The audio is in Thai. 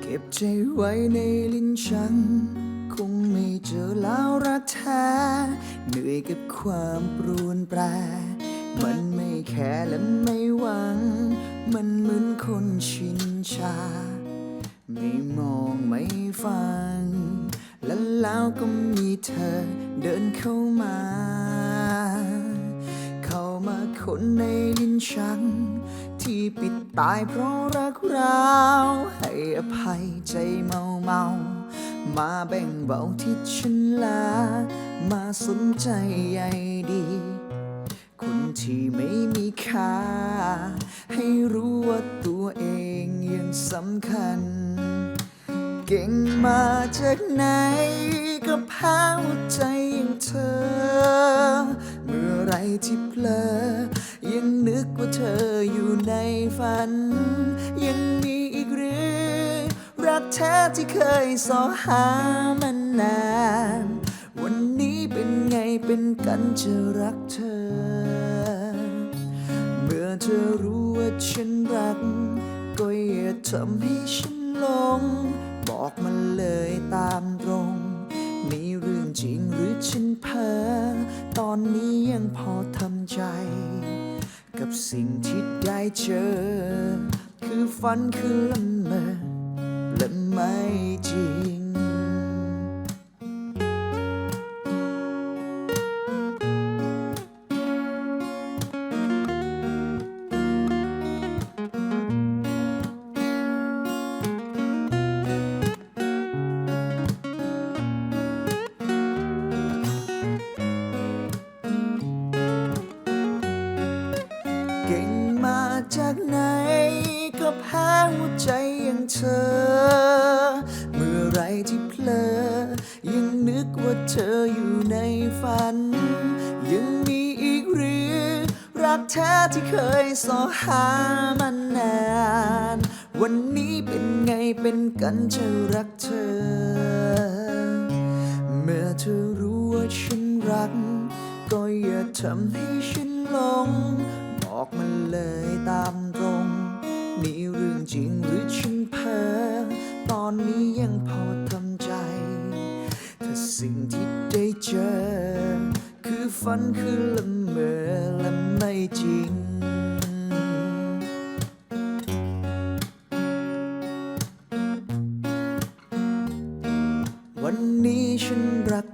เก็บใจไว้ในลิ้นชักคงไม่เจอแล้วรักแท้เหนื่อยกับความปรวนแปร มันไม่แค่และไม่หวัง มันเหมือนคนชินชา ไม่ฟังและแล้วก็มีเธอเดินเข้ามา เข้ามาคนในลิ้นชัก ที่ปิดตายเพราะรักราวให้อภัยใจเมาเมามาแบ่งเบาที่ฉันลา มาสนใจใยดี คนที่ไม่มีค่า ให้รู้ว่าตัวเองยังสำคัญ เก่งมาจากไหนก็พาหัวใจอย่างเธอ เมื่อไรที่เพลอ ยังนึกว่าเธออยู่ในฝัน ยังมีอีกหรือ รักแท้ที่เคยสอหามานาน วันนี้เป็นไงเป็นกันจะรักเธอ เมื่อเธอรู้ว่าฉันรัก ก็อย่าทำให้ฉันหลง บอกมาเลยตามตรง มีเรื่องจริงหรือฉันเพ้อตอนนี้ยังพอทำใจ กับสิ่งที่ได้เจอ คือฝันคือละเมอและไม่จริง พ้หัวใจอย่างเธอ เมื่อไรที่เพลอ ยังนึกว่าเธออยู่ในฝัน ยังมีอีกหรือ รักแท้ที่เคยสอหามานาน วันนี้เป็นไงเป็นกันจะรักเธอ เมื่อเธอรู้ว่าฉันรัก ก็อย่าทำให้ฉันหลง บอกมาเลยตามตรง จริงหรือฉันเพ้อตอนนี้ยังพอทำใจ ถ้าสิ่งที่ได้เจอ คือฝันคือละเมอและไม่จริง วันนี้ฉันรัก